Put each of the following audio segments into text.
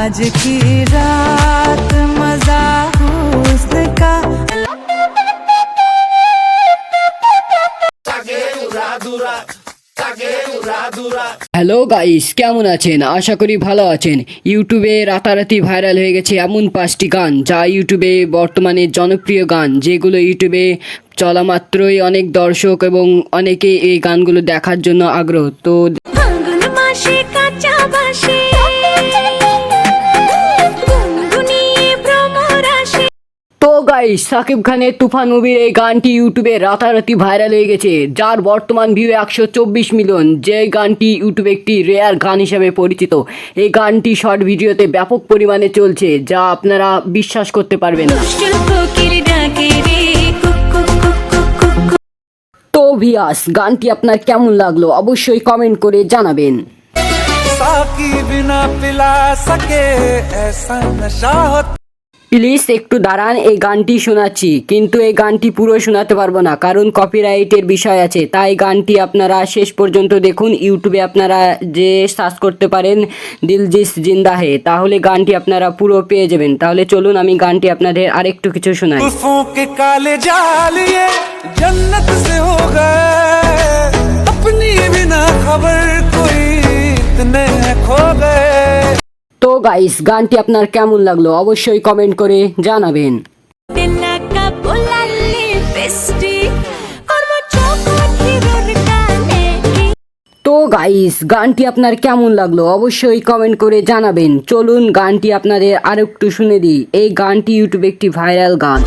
आज की रात मजा हुस्न का হ্যালো গাইস কেমন আছেন আশা করি ভালো আছেন ইউটিউবে রাতারাতি ভাইরাল হয়ে গেছে এমন পাঁচটি গান যা ইউটিউবে বর্তমানে জনপ্রিয় গান যেগুলো ইউটিউবে চলা মাত্রই অনেক দর্শক এবং অনেকে এই গানগুলো দেখার জন্য আগ্রহ তো ফাল্গুন মাসে কাঁচা তো গাইস সাকিব খানের তুফান মুভির এই গানটি ইউটিউবে রাতারাতি ভাইরাল হয়ে গেছে যার বর্তমান ভিউ একশো চব্বিশ মিলিয়ন যে গানটি ইউটিউবে একটি রেয়ার গান হিসেবে পরিচিত এই গানটি শর্ট ভিডিওতে ব্যাপক পরিমাণে চলছে যা আপনারা বিশ্বাস করতে পারবেন না দুষ্টু কোকিল ডাকে রে cook cook cook cook cook cook. তো ভিয়াস গানটি আপনার কেমন লাগলো অবশ্যই কমেন্ট করে জানাবেন साकी बिना पिला सके ऐसा नशा हो প্লিজ একটু দাঁড়ান, এই গানটি শোনাচ্ছি। কিন্তু এই গানটি পুরো শোনাতে পারব না, কারণ কপিরাইটের বিষয় আছে। তাই গানটি আপনারা শেষ পর্যন্ত দেখুন ইউটিউবে আপনারা যে সার্চ করতে পারেন দিলজিস জিন্দা হে তাহলে গানটি আপনারা পুরো পেয়ে যাবেন। তাহলে চলুন, আমি গানটি আপনাদের আরেকটু কিছু শোনাই। জন্নত গাইস গানটি আপনার কেমন লাগল অবশ্যই কমেন্ট করে জানাবেন। তো গাইস গানটি আপনার কেমন লাগল অবশ্যই কমেন্ট করে জানাবেন। চলুন গানটি আপনাদের আরেকটু শুনে দিই। এই গানটি ইউটিউবে একটি ভাইরাল গান।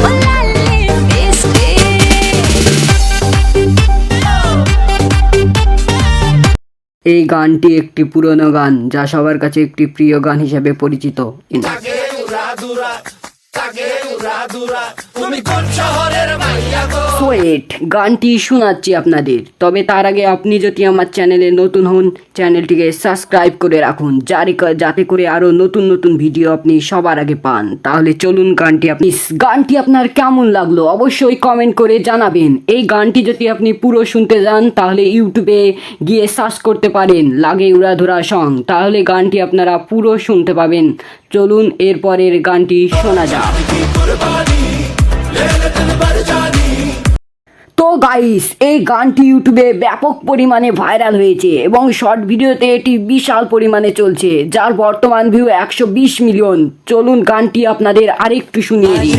এই গানটি একটি পুরনো গান যা সবার কাছে একটি প্রিয় গান হিসেবে পরিচিত। সোয়েট, গানটি শোনাচ্ছি আপনাদের। তবে তার আগে আপনি যদি আমার চ্যানেলে নতুন হন, চ্যানেলটিকে সাবস্ক্রাইব করে রাখুন। যারে যাতে করে আরও নতুন নতুন ভিডিও আপনি সবার আগে পান। তাহলে চলুন গানটি আপনি গানটি আপনার কেমন লাগল অবশ্যই কমেন্ট করে জানাবেন। এই গানটি যদি আপনি পুরো শুনতে যান, তাহলে ইউটিউবে গিয়ে সার্চ করতে পারেন, লাগে উড়াধুরা সং। তাহলে গানটি আপনারা পুরো শুনতে পাবেন। চলুন এরপরের গানটি শোনা যাক। তো গাইস এই গানটি ইউটিউবে ব্যাপক পরিমাণে ভাইরাল হয়েছে এবং শর্ট ভিডিওতে এটি বিশাল পরিমাণে চলছে, যার বর্তমান ভিউ একশো বিশ মিলিয়ন চলুন গানটি আপনাদের আরেকটু শুনিয়ে দিই।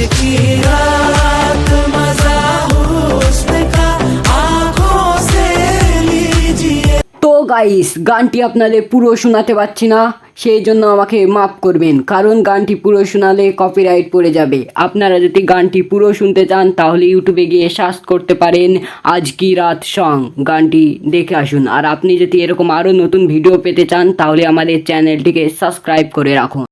তো গাইস গানটি আপনাদের পুরো শোনাতে পারছি না। সেই জন্য আমাকে মাফ করবেন, কারণ গানটি পুরো শোনালে কপিরাইট পড়ে যাবে। আপনারা যদি গানটি পুরো শুনতে চান, তাহলে ইউটিউবে গিয়ে সার্চ করতে পারেন আজ কি রাত সং গানটি দেখে আসুন। আর আপনি যদি এরকম আরও নতুন ভিডিও পেতে চান, তাহলে আমাদের চ্যানেলটিকে সাবস্ক্রাইব করে রাখুন।